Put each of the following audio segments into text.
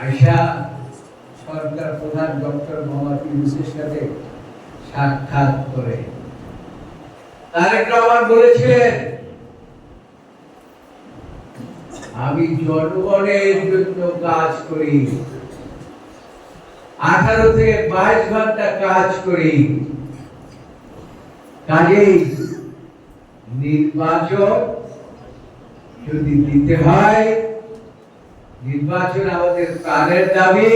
আয়সা সরকার প্রধান ডক্টর সাথে সাক্ষাৎ করে। বলেছিলেন আমি জনগণের জন্য কাজ করি। আঠারো থেকে বাইশ ঘণ্টা কাজ করি। কাজেই নির্বাচন যদি দিতে হয় নির্বাচন আমাদের প্রাণের দাবি।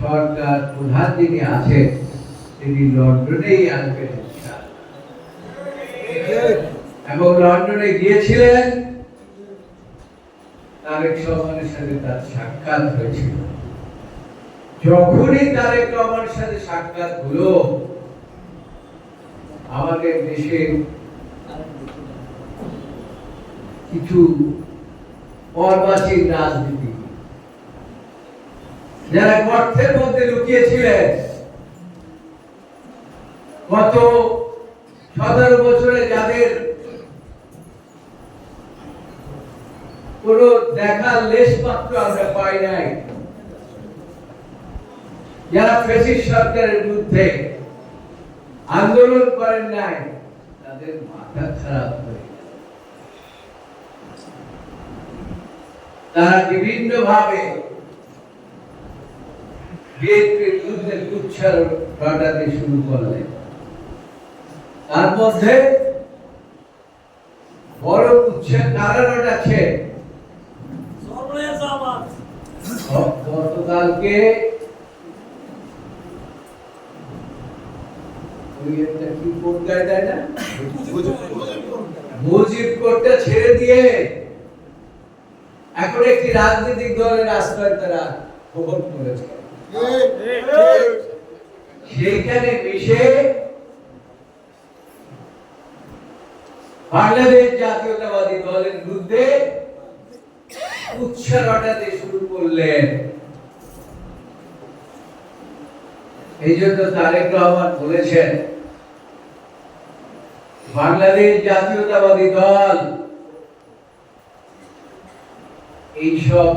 সরকার প্রধান যিনি আছেন, তিনি লন্ডনেই আসবেন এবং লন্ডনে গিয়েছিলেন, তারেক রহমানের সাথে তার সাক্ষাৎ হয়েছিল। যখনই তারেক রহমানের সাথে সাক্ষাৎ হলো, আমাদের দেশে কিছু অর্বাচীন রাজনীতি যারা গর্তের মধ্যে লুকিয়েছিলেন, গত সতেরো বছরে যাদের কোন দেখার লেশ মাত্র আমরা পাই নাই, যারা ফেসিস সরকারের বিরুদ্ধে আন্দোলন করেন নাই, তাদের মাথা খারাপ হয়ে। তারা বিভিন্ন ভাবে বিএনপির বিরুদ্ধে ঘটাতে শুরু করলেন তার মধ্যে বড় কারণ আছে গতকালকে কি কোড দেয় না? মুজিব ছেড়ে দিয়ে এখন একটি রাজনৈতিক দলের আশ্রয় তারা গ্রহণ করেছে। সেইখানে মিশে বাংলাদেশ জাতীয়তাবাদী দলের বিরুদ্ধে উৎসাহ ঘটাতে শুরু করলেন। এই জন্য তারেক রহমান বলেছেন, বাংলাদেশ জাতীয়তাবাদী দল এইসব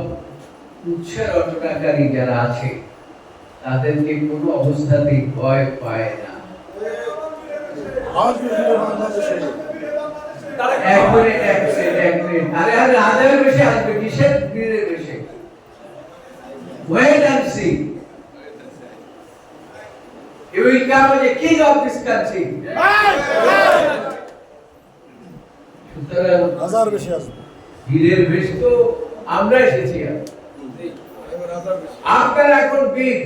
উৎসাহ রচনাকারী যারা আছে তাদেরকে কোনো অবস্থাতেই ভয় পায় না। এক এক মিনিট এক মিনিট আরে আরে আদায়ের বেশি আসবে কিসের বীরের বেশি? Wait and see You will come as a king of this country. সুতরাং হাজার বেশি আসবে। বীরের বেশ তো আমরা এসেছি। আপনারা এখন বীর।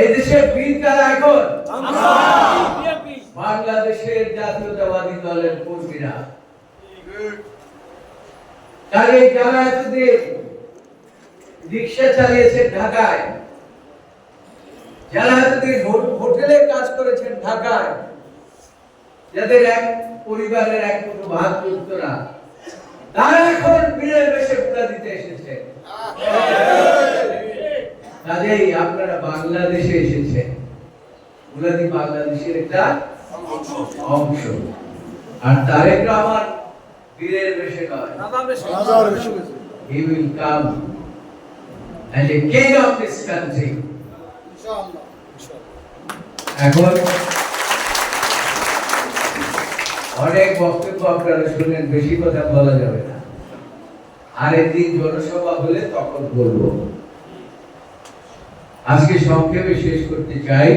এই দেশের বীর কারা এখন? বাংলাদেশের জাতীয়তাবাদী দলের কর্মীরা। যারা এতদিন রিক্সা চালিয়েছেন ঢাকায়, যারা এতদিন হোটেলে কাজ করেছেন ঢাকায়, যাদের এক পরিবারের এক কোনো ভাগ যুক্ত না তারা এখন বীরের বেশে পুরা দিতে এসেছে। কাজেই আপনারা বাংলাদেশে এসেছেন। উলাদি বাংলাদেশের একটা অংশ। আর তারেক রহমান বীরের বেশে নয় he will come as a king of this country এখন অনেক বক্তব্য আপনারা শুনেন বেশি কথা বলা যাবে না। আরেকদিন জনসভা হলে তখন বলব। আজকে সংক্ষেপে শেষ করতে চাই,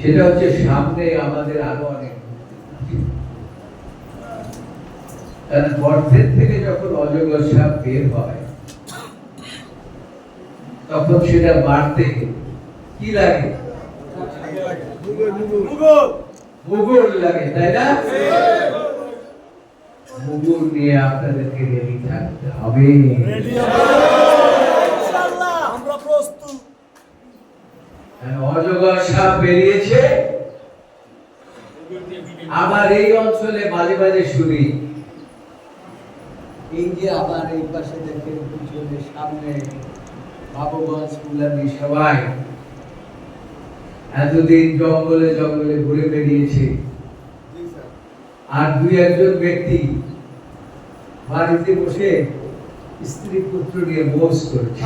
সেটা হচ্ছে সামনে আমাদের আরও অনেক কারণ গর্তের থেকে যখন অজগর সাপ বের হয়, তখন সেটা মারতে কি লাগে? মুগুর লাগে তাই না? মুগুর নিয়ে আপনাদেরকে রেডি থাকতে হবে। আমরা প্রস্তুত। আর অজগর সাপ বেরিয়েছে। আবার এই অঞ্চলে মাঝে মাঝে শুনি। এই যে আবার এই পাশে দেখেন পিছনে সামনে বাবুগঞ্জ সবাই। এতদিন জঙ্গলে জঙ্গলে ঘুরে বেরিয়েছে আর দুই একজন ব্যক্তি বাড়িতে বসে স্ত্রী পুত্র নিয়ে মোজ করেছে।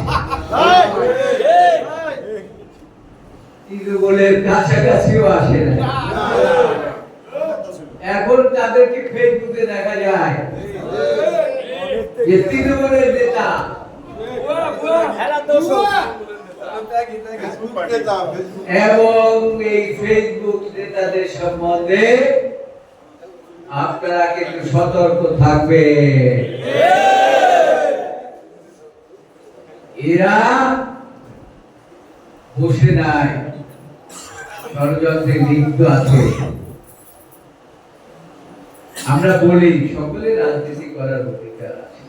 তৃণমূলের কাছাকাছিও আসে না। এখন তাদেরকে ফেসবুকে দেখা যায় যে তৃণমূলের নেতা এবং এই ফেসবুক নেতাদের সম্বন্ধে আপনারা কিন্তু সতর্ক থাকবে এরা বসে নাই। ষড়যন্ত্রে লিপ্ত আছে। আমরা বলি সকলে রাজনীতি করার অধিকার আছে।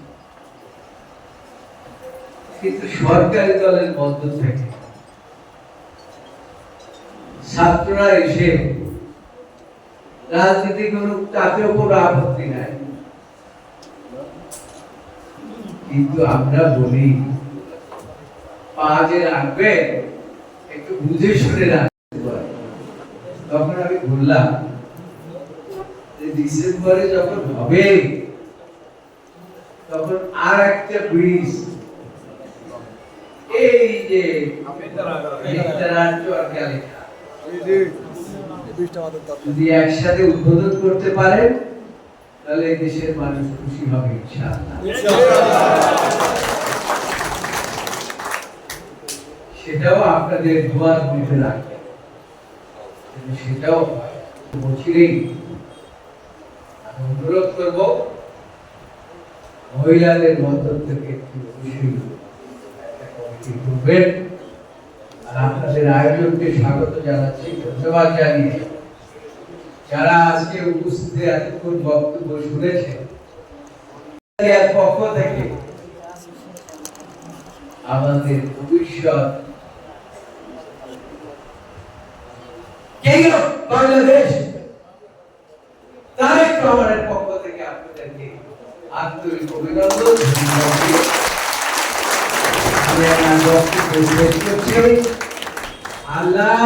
কিন্তু সরকারি দলের মধ্য থেকে ছাত্ররা এসে রাজনীতি করুক, তাতেও কোনো আপত্তি নাই কিন্তু আমরা বলি, পা যে রাখবে, একটু বুঝে শুনে রাখতে হয়। তখন আমি বললাম ডিসেম্বরে যখন হবে, তখন আর একটা ব্রিজ এই যে যদি একসাথে উদ্বোধন করতে পারেন তাহলে দেশের মানুষ খুশি হবে সেটাও আপনাদের দোয়ার মধ্যে কিন্তু সেটাও বছরেই অনুরোধ করব মহিলাদের মধ্য থেকে একটু করবেন আর আপনাদের আয়োজনকে স্বাগত জানাচ্ছি, ধন্যবাদ জানিয়ে। যারা আজকে উপস্থিত এতক্ষণ বক্তব্য শুনেছেন পক্ষ থেকে আমাদের ভবিষ্যৎ। বাংলাদেশ? তারেক রহমানের পক্ষ থেকে আপনাদেরকে আন্তরিক অভিনন্দন ধন্যবাদ দিয়ে আমি আমার বক্তব্য শেষ করছি আল্লাহ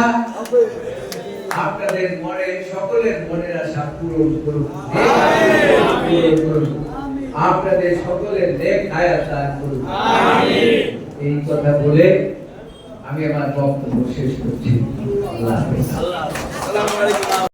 আপনাদের মনে, সকলের মনের আশা পূরণ করুন। আপনাদের সকলের এই কথা বলে আমি আমার বক্তব্য শেষ করছি। আল্লাহ হাফেজ।